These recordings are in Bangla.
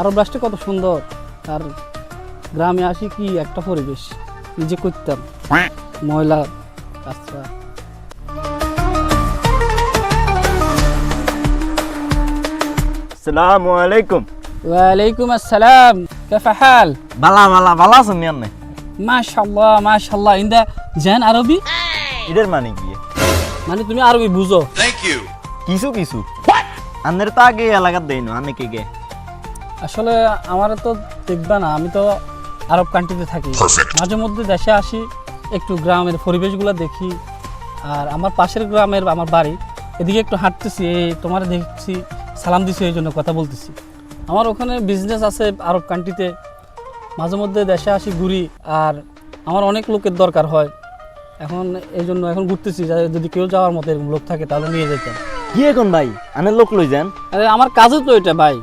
আরব রাষ্ট্রে কত সুন্দর। আর গ্রামে আসি কি একটা পরিবেশ নিজে করতাম। ময়লা আসসালামু আলাইকুম। ওয়ালাইকুম আসসালাম। কেফা হাল? বালা বালা বালা আছেন নিয়ান নাই মাশাল্লাহ মাশাল্লাহ ইন্দা জান আরবি? এদের মানে কি? মানে তুমি আরবি বুঝো। কিছু কিছু। আন্নের তো আগে এলাকার দেই না আনে কে গে আসলে আমার তো দেখবে না আমি তো আরব কান্ট্রিতে থাকি। মাঝে মধ্যে দেশে আসি একটু গ্রামের পরিবেশগুলো দেখি আর আমার পাশের গ্রামের আমার বাড়ি এদিকে একটু হাঁটতেছি এই তোমার দেখছি সালাম দিছি এই জন্য কথা বলতেছি। আমার ওখানে বিজনেস আছে আরব কান্ট্রিতে মাঝে মধ্যে দেশে আসি ঘুরি আর আমার অনেক লোকের দরকার হয়। এখন এই জন্য এখন ঘুরতেছি যদি কেউ যাওয়ার মতো এরকম লোক থাকে তাহলে নিয়ে যেতাম। কি এখন ভাই? আনের লোক লই যান। আরে আমার কাজও তো এটা ভাই।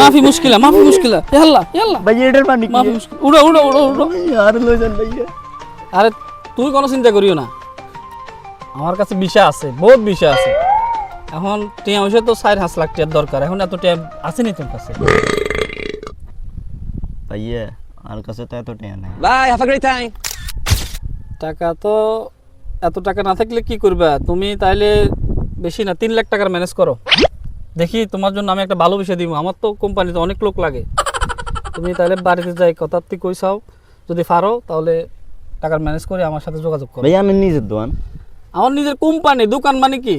মাফি মুশকিলা মাফি মুশকিলা ইয়াল্লা ইয়াল্লা ভাই এটার মানে মাফি মুশকিল। উড়ো উড়ো উড়ো উড়ো। আর লই যান ভাইয়া। আরে তুই কোনো চিন্তা করিও না। আমার কাছে বিষয় আছে বহুত বিষা আছে। এখন টিয়া হয়েছে তো চার হাঁস লাখ টিয়ার দরকার এখন এত টিয়া আসেনি তোর কাছে? ভাইয়া আর কাছে তো এত টেয়া নাই। have a great time. টাকা তো এত টাকা না থাকলে কি করবে? তুমি তাইলে বেশি না তিন লাখ টাকার ম্যানেজ করো। দেখি তোমার জন্য আমি একটা ভালো বিষয় দিব। আমার তো কোম্পানিতে অনেক লোক লাগে। তুমি তাহলে বাড়িতে যাই কথা তুই কইসাও যদি পারো তাহলে টাকার ম্যানেজ করে আমার সাথে যোগাযোগ করো। আমি নিজের দোয়ান আমার নিজের কোম্পানি দোকান মানে কি?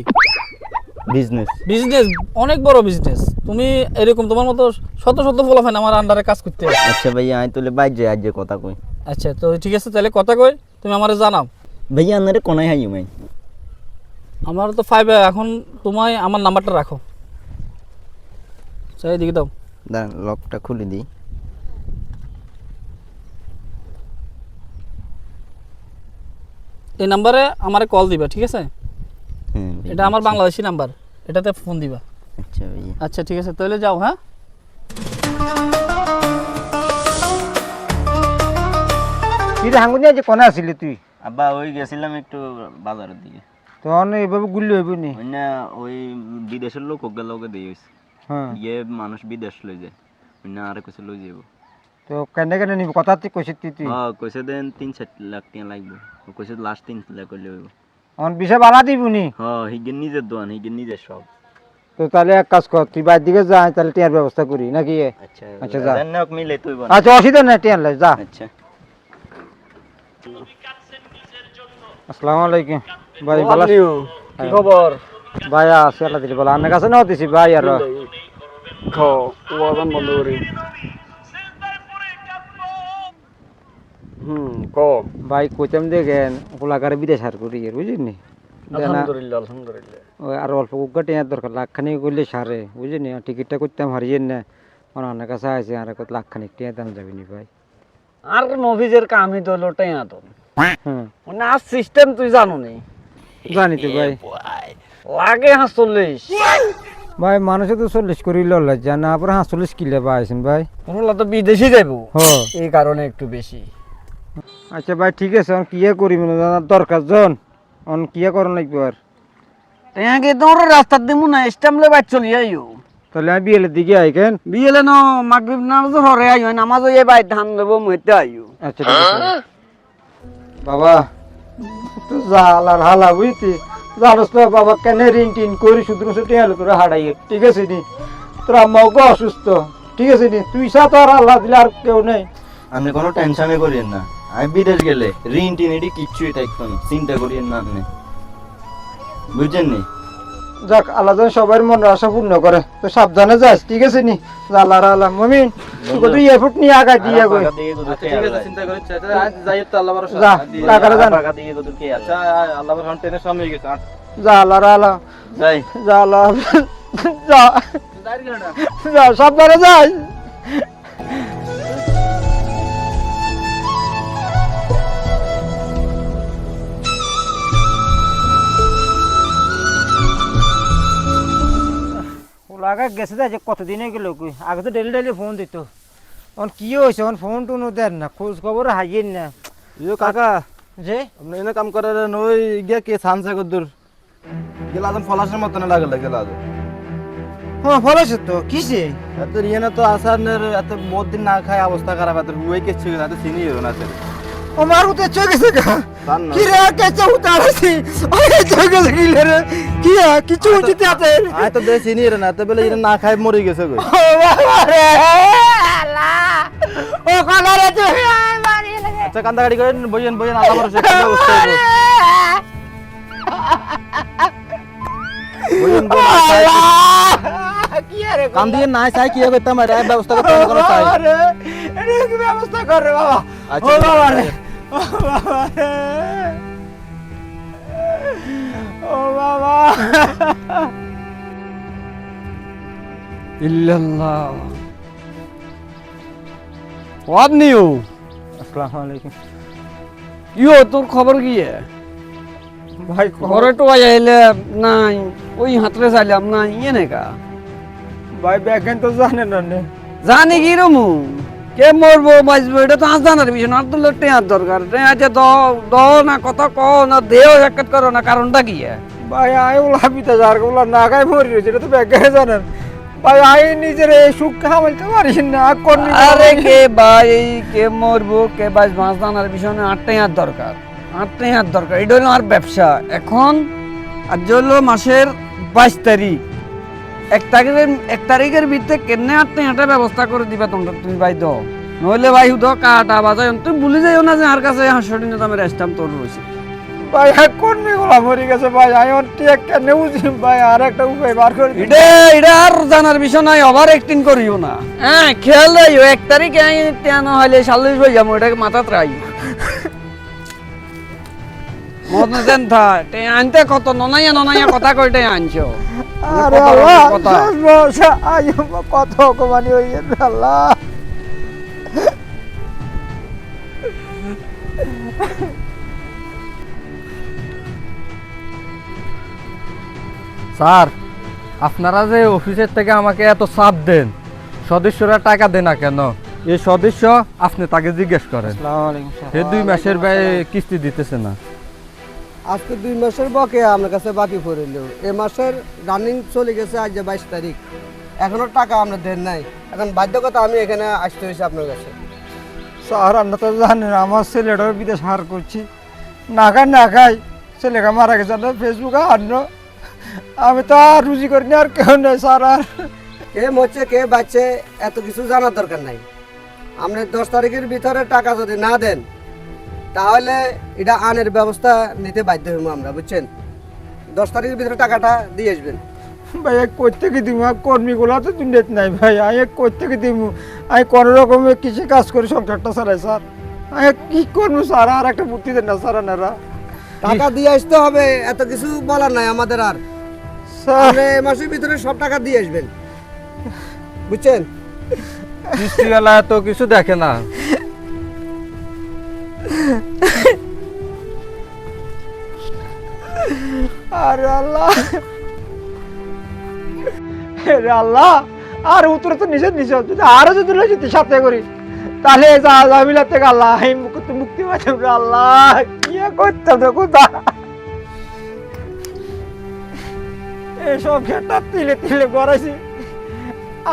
বিজনেস বিজনেস অনেক বড় বিজনেস তুমি এরকম তোমার মতো শত শত ফলাফান আমার আন্ডারে কাজ করতে আচ্ছা ভাইয়া আমি তোলে বাইর যাই আজ কথা কই। আচ্ছা তো ঠিক আছে তাহলে কথা কই তুমি আমারে জানাও। ভাইয়া আনারে কোনায় হাই মাই আমার তো ফাইভ এখন তোমায় আমার নাম্বারটা রাখো। চাই দিকে দাও। দাঁড়ান লকটা খুলে দিই। এই নাম্বারে আমারে কল দিবা ঠিক আছে? হ্যাঁ এটা আমার বাংলাদেশি নাম্বার এটাতে ফোন দিবা। আচ্ছা ভাইয়া। আচ্ছা ঠিক আছে তাহলে যাও হ্যাঁ? তুই হাঙ্গুনিয়া যে কোনে আসিলি তুই? আব্বা ওই গেছিলাম একটু বাজারের দিকে। তখন এইভাবে গুলি হইব নি। না ওই বিদেশের লোক ওকে লোকে দিয়ে হইছে। হ্যাঁ। ইয়ে মানুষ বিদেশ লই যায়। না আরে কইছে লই যাব তো কেনে কেনে নিবি? কথা তুই কইছিস তুই হ্যাঁ কইছে দেন তিন চার লাখ টাকা লাগবে। কইছে লাস্ট লাখ হইব। অন দিবি নি? হ্যাঁ হিগেন নিজের দোয়ান হিগেন নিজের সব। তো তাহলে এক কাজ কর তুই বাইর দিকে যা তাহলে টিয়ার ব্যবস্থা করি নাকি? আচ্ছা আচ্ছা, যা। দেন না মিলে তুই আচ্ছা অসুবিধা নাই টিয়ার লাই যা। আচ্ছা। আসসালামু আলাইকুম। ভাই ভালো কি খবর? ভাই আছে আল্লাহ দিলে ভালো আপনার কাছে নাও দিছি ভাই আর খাও ওয়াজান বন্ধ করি। হুম ক। ভাই দেখেন গোলাকারে বিদেশ হার করি আর বুঝলি আলহামদুলিল্লাহ আলহামদুলিল্লাহ। ওই আর অল্প কুকা দরকার লাখখানি করলে সারে বুঝলি টিকিটটা করতাম হারিয়েন না। আমার কাছে আছে আর কত লাখখানি টিয়ার দাম যাবে নি ভাই। আর মফিজের কামই তো লোটাই না তো হ্যাঁ। মানে আর সিস্টেম তুই জানো নি? জানি তো ভাই। লাগে হাঁস ভাই মানুষে তো চল্লিশ করি লল্লা জানা পরে হাঁ চল্লিশ কিলে পাইছেন ভাই। ওগুলো তো বিদেশি যাইব। হ। এই কারণে একটু বেশি। আচ্ছা ভাই ঠিক আছে অন কিয়ে করি মানে দরকার জন। অন কিয়ে করন লাগবে আর। তোমাকে তোমরা রাস্তার দিমু না স্টামলে বাইর চলি আইও। তাহলে আমি বিয়েলের দিকে আই কেন? বিয়েলে ন মাগরিব নামাজ হরে আইও নামাজ এই বাইর ধান দেবো মইতে আইও। আচ্ছা বাবা। তো হালা বুঝতি? জানোস তো বাবা কেন ঋণ টিন করি, শুধু ছুটি হলো তোরা হারাই ঠিক আছে নি? তোর আম্মাও অসুস্থ। ঠিক আছে নি? তুই সা তো আর আল্লাহ দিলে আর কেউ নেই। আপনি কোনো টেনশনে করিয়েন না। আমি বিদেশ গেলে ঋণ টিন এটি কিচ্ছুই থাকতো না। চিন্তা করিয়েন না আপনি। বুঝছেন নি? যাক আল্লাহ যেন সবার মনে আশা পূর্ণ করে। তো সাবধানে যাস ঠিক আছে নি? আল্লাহ আল্লাহ মমিন। এফুট নিয়ে আগাই দিয়ে গই যা টাকাটা জান যা আল্লাহ আল্লাহ। যাই। যা আল্লাহ যা। যা সাবধানে যাই। লাগা গেছে যে কতদিনে গেল কই? আগে তো ডেলি ডেলি ফোন দিত। অন কি হয়েছে? অন ফোন টোন দেন না খোঁজ খবর হাইয়েন না। ইয়ো কাকা যে? আপনি এনে কাম করার নই গিয়া কে সানসে কদুর গেলা আদম ফলাসের মতন লাগে গেলা আদম। হ্যাঁ ফলেছে তো কিসে? এত রিয়ানা তো আসার এত বহুত দিন না খায় অবস্থা খারাপ এত রুয়ে কে ছিল এত চিনি হলো না তেরে ও মার উতে চলে গেছে না কি রে কেচে ওই চলে গেছে কি রে। কি কিছু উচিত আছে? আয় তো দে চিনি রে না এত বেলে না খায় মরে গেছে গো ও বাবা রে আল্লাহ। ও কানা রে তুই। মারি লাগে আচ্ছা কান্দা গাড়ি করে বইয়েন বইয়েন আল্লাহ ভরসা কি অবস্থা বইয়েন বইয়েন আর চাই কি- কি রে কান্দিয়ে না চাই কি হবে তোমার ব্যবস্থা করতে কোনো চাই। রে এটা কি ব্যবস্থা কর রে বাবা। আচ্ছা, ও বাবা রে। ও বাবা ও ইল্লাল্লাহ হোয়াট নিউ আসসালামু আলাইকুম ইয়ো তোর খবর কি এ? ভাই ঘরে তো আইলে নাই। ওই হাতরে চাইলাম না ইয়ে নেকা ভাই ব্যাগেন তো জানে না নে। জানি কি রমু? কে মরবো বাঁচবো? এটা তো আজ জানার বিষয় না তো টেয়ার দরকার। টেয়ার যে দ না কথা ক না দেহ একাত করো না কারণটা কি? ভাই আই ওলা পিতা যার ওলা না গায়ে মরি রয়েছে এটা তো ব্যাগে জানেন ভাই আই নিজের এই সুখ খামাইতে পারিস না কোন আরে কে ভাই কে মরবো কে বাঁচ মাছ জানার বিষয় না হাত দরকার আটটাই হাত দরকার এটা হলো আর ব্যবসা। এখন আজ হলো মাসের বাইশ তারিখ। এক তারিখের এক তারিখের ভিতরে কেনে আটটাই হাঁটার ব্যবস্থা করে দিবা তোমরা তুমি ভাই দাও নইলে ভাই হুদ কাটা বাজাই তুমি ভুলে যাইও না যে আর কাছে তো আমি রেস্টাম তোর রয়েছে ভাই আই কোন মেগুলা মরি গেছে ভাই? আই অন টিয়া কেন বুঝি ভাই আর একটা উপায় বার করে। এটা এটা আর জানার বিষয় নাই ওভার অ্যাক্টিং করিও না। হ্যাঁ খেয়াল রাইও এক তারিখে আমি তেন হইলে সাল্লিশ হয়ে যাব এটাকে মাথাত রাই থা তে আনতে কত? ননাইয়া ননাইয়া কথা কইতে আনছো। আরে আল্লাহ কথা। শেষ কত অপমানি গেছে আল্লাহ। স্যার আপনারা যে অফিসের থেকে আমাকে এত চাপ দেন সদস্যরা টাকা দেয় না কেন? এই সদস্য আপনি তাকে জিজ্ঞেস করেন। সে দুই মাসের ব্যয় কিস্তি দিতেছে না। আজকে দুই মাসের বকে আপনার কাছে বাকি পড়িল এ মাসের রানিং চলে গেছে আজ যে বাইশ তারিখ। এখনও টাকা আমরা দেন নাই। এখন বাধ্যকতা আমি এখানে আসতে হয়েছি আপনার কাছে। স্যার আমরা তো জানেন আমার ছেলেটাও বিদেশ হার করছি। না খাই না খাই ছেলেটা মারা গেছে না ফেসবুকে হারনো আমি তো আর রুজি করিনি আর কেউ নেই স্যার আর কে মরছে কে বাচ্চে এত কিছু জানার দরকার নাই। আপনি দশ তারিখের ভিতরে টাকা যদি না দেন তাহলে এটা আনের ব্যবস্থা নিতে বাধ্য হইব আমরা বুঝছেন? দশ তারিখের ভিতরে টাকাটা দিয়ে আসবেন। ভাই এক করতে দিব কর্মীগুলো তো দুনিয়াত নাই ভাই। আমি এক করতে দিব আমি কোনো রকমের কিছু কাজ করে সংসারটা চালাই স্যার। আমি কি করব স্যার? আর একটা বুদ্ধি দেন না স্যার আনারা। টাকা দিয়ে আসতে হবে এত কিছু বলার নাই আমাদের আর। স্যার। এ মাসের ভিতরে সব টাকা দিয়ে আসবেন। বুঝছেন? কিস্তিওয়ালা এত কিছু দেখে না। আরে আল্লাহ। আল্লাহ, আর উত্তর তো নিষেধ নিষেধ। যদি আরও যদি যেতে সাথে করি। তাহলে জামিলা থেকে আল্লাহ মুক্তি মুক্তি পাইতাম রে আল্লাহ। কি করতাম রে কোথা এসব ঘেটা তিলে তিলে করাইছি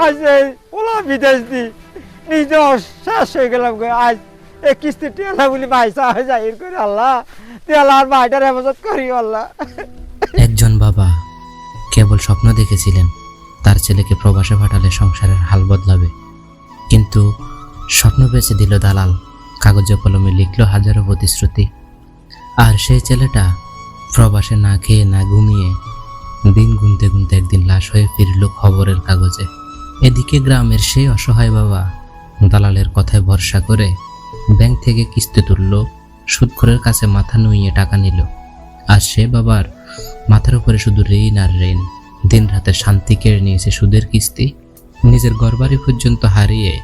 আজ এই ওলা বিদেশ দি নিজে শেষ হয়ে গেলাম। আজ এই কিস্তি টেলা বলি ভাইসা হয়ে যায় করে আল্লাহ। তেলা আর ভাইটার হেফাজত করি আল্লাহ। একজন বাবা কেবল স্বপ্ন দেখেছিলেন তার ছেলেকে প্রবাসে পাঠালে সংসারের হাল বদলাবে। কিন্তু স্বপ্ন বেঁচে দিল দালাল, কাগজে কলমে লিখল হাজারো প্রতিশ্রুতি। আর সেই ছেলেটা প্রবাসে না খেয়ে, না ঘুমিয়ে দিন গুনতে গুনতে একদিন লাশ হয়ে ফিরল খবরের কাগজে। এদিকে গ্রামের সেই অসহায় বাবা দালালের কথায় ভরসা করে ব্যাংক থেকে কিস্তি তুলল, সুদখোরের কাছে মাথা নুইয়ে টাকা নিল। আর সে বাবার মাথার উপরে শুধু ঋণ আর ঋণ। দিন রাতে শান্তি কেড়ে নিয়েছে সুদের কিস্তি। নিজের ঘরবাড়ি পর্যন্ত হারিয়ে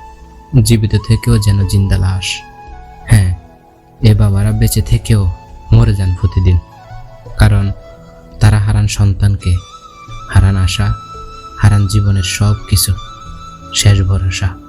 জীবিত থেকেও যেন জিন্দা লাশ। হ্যাঁ এ বাবারা বেঁচে থেকেও মরে যান প্রতিদিন। কারণ তারা হারান সন্তানকে, হারান আশা, হারান জীবনের সব কিছু শেষ ভরসা।